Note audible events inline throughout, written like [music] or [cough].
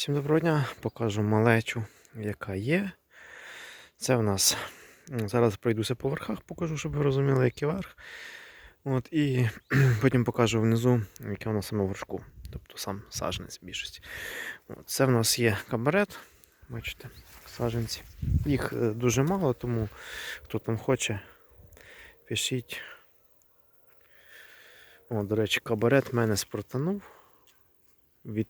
Всім доброго дня, покажу малечу, яка є. Це у нас зараз пройдуся по верхах, покажу, щоб ви розуміли, який верх. От, і [clears throat] потім покажу внизу, яке у нас саме вершку. Тобто сам саджанець в більшості. От, це в нас є кабарет. Бачите, саджанці. Їх е, дуже мало, тому хто там хоче, пишіть. О, до речі, кабарет в мене спортанув від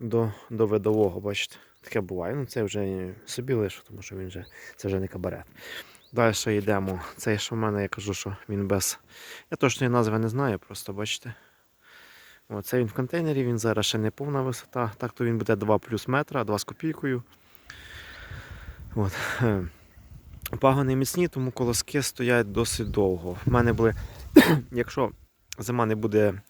до, до видового, бачите. Таке буває. Ну це вже собі лишу, тому що він вже це вже не кабарет. Далі йдемо. Цей, що в мене, я кажу, що він без. Я точної назви не знаю, просто бачите. О, це він в контейнері, він зараз ще не повна висота. Так то він буде 2 плюс метра, 2 з копійкою. От. Пагони міцні, тому колоски стоять досить довго. В мене були, [clears throat] якщо зима не буде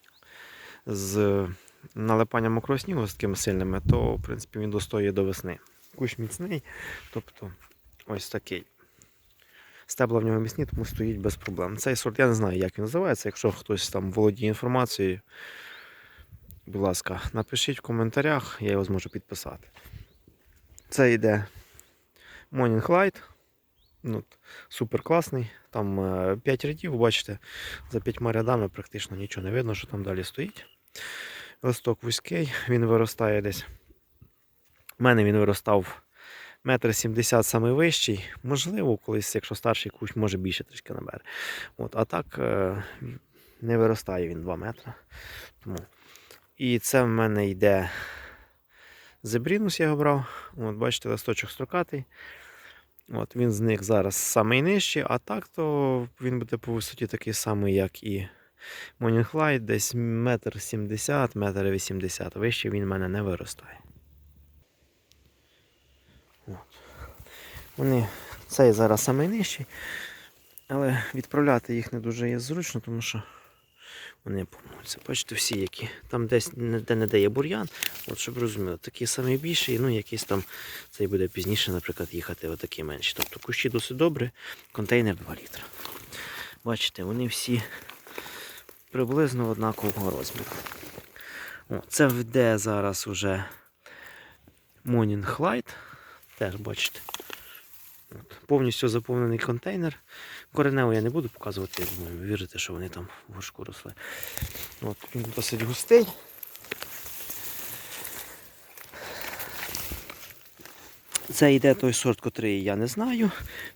з налипанням мокрого снігу з такими сильними, то в принципі він достоїть до весни. Кущ міцний, тобто ось такий. Стебла в нього міцні, тому стоїть без проблем. Цей сорт я не знаю, як він називається. Якщо хтось там володіє інформацією, будь ласка, напишіть в коментарях, я його зможу підписати. Це йде Morning Light. Ну, супер класний. Там 5 рядів, бачите, за 5 рядами практично нічого не видно, що там далі стоїть. Листок вузький, він виростає десь. У мене він виростав метр сімдесят самий вищий. Можливо, колись, якщо старший кущ, може більше трішки набере. От, а так е, не виростає він 2 метри. Тому. І це в мене йде зебрінус, я його брав. От, бачите, листочок строкатий. От, він з них зараз найнижчий, а так то він буде по висоті такий самий, як і Light, десь метр сімдесят, метр вісімдесят. Вище він в мене не виростає. Вони, цей зараз найнижчий, але відправляти їх не дуже є зручно, тому що вони помнуться. Бачите, всі, які там десь де не де є бур'ян, от щоб розуміли, такий самий більший, ну якийсь там цей буде пізніше, наприклад, їхати отакі менші. Тобто кущі досить добре, контейнер 2 літра. Бачите, вони всі приблизно однакового розміру. О, це йде зараз уже Morning Light. Теж бачите. От, повністю заповнений контейнер. Коренево я не буду показувати, я думаю, ви вірите, що вони там в горшку росли. От, він досить густий. Це йде той сорт, котрий я не знаю.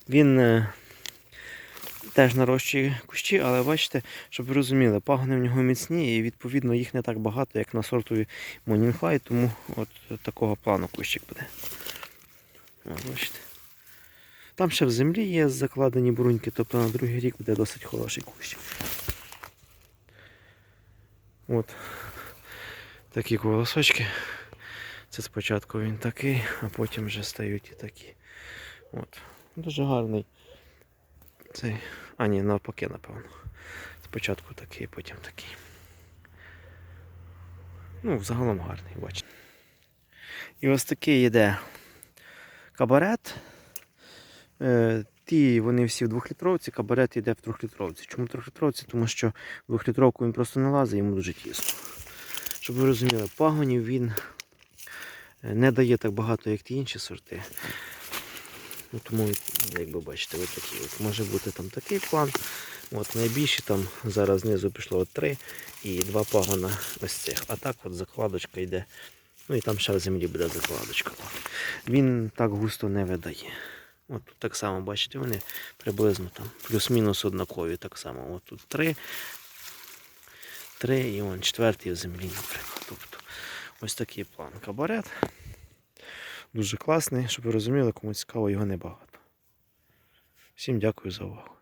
Він е, теж нарощує кущі, але бачите, щоб ви розуміли, пагони в нього міцні і відповідно їх не так багато, як на сортові Монінгфай, тому от такого плану кущик буде. Бачите. Там ще в землі є закладені бруньки, тобто на другий рік буде досить хороший кущ. От такі колосочки. Це спочатку він такий, а потім вже стають і такі. От. Дуже гарний. Цей. А, ні, навпаки, напевно. Спочатку такий, потім такий. Ну, взагалом гарний, бачите. І ось такий йде кабарет. Е, ті вони всі в двохлітровці, кабарет йде в трьохлітровці. Чому в трьохлітровці? Тому що в двохлітровку він просто не лазить, йому дуже тісно. Щоб ви розуміли, пагонів він е, не дає так багато, як ті інші сорти. Ну, Тому, як ви бачите, ось такі. От може бути там такий план. От Найбільші там зараз знизу пішло от три і два пагона ось цих. А так от закладочка йде. Ну і там ще в землі буде закладочка. Він так густо не видає. От тут так само, бачите, вони приблизно там плюс-мінус однакові. Так само. От тут три, три і он четвертий в землі, наприклад. Тобто ось такий план. Кабарет. Дуже класний, щоб ви розуміли, кому цікаво, його небагато. Всім дякую за увагу.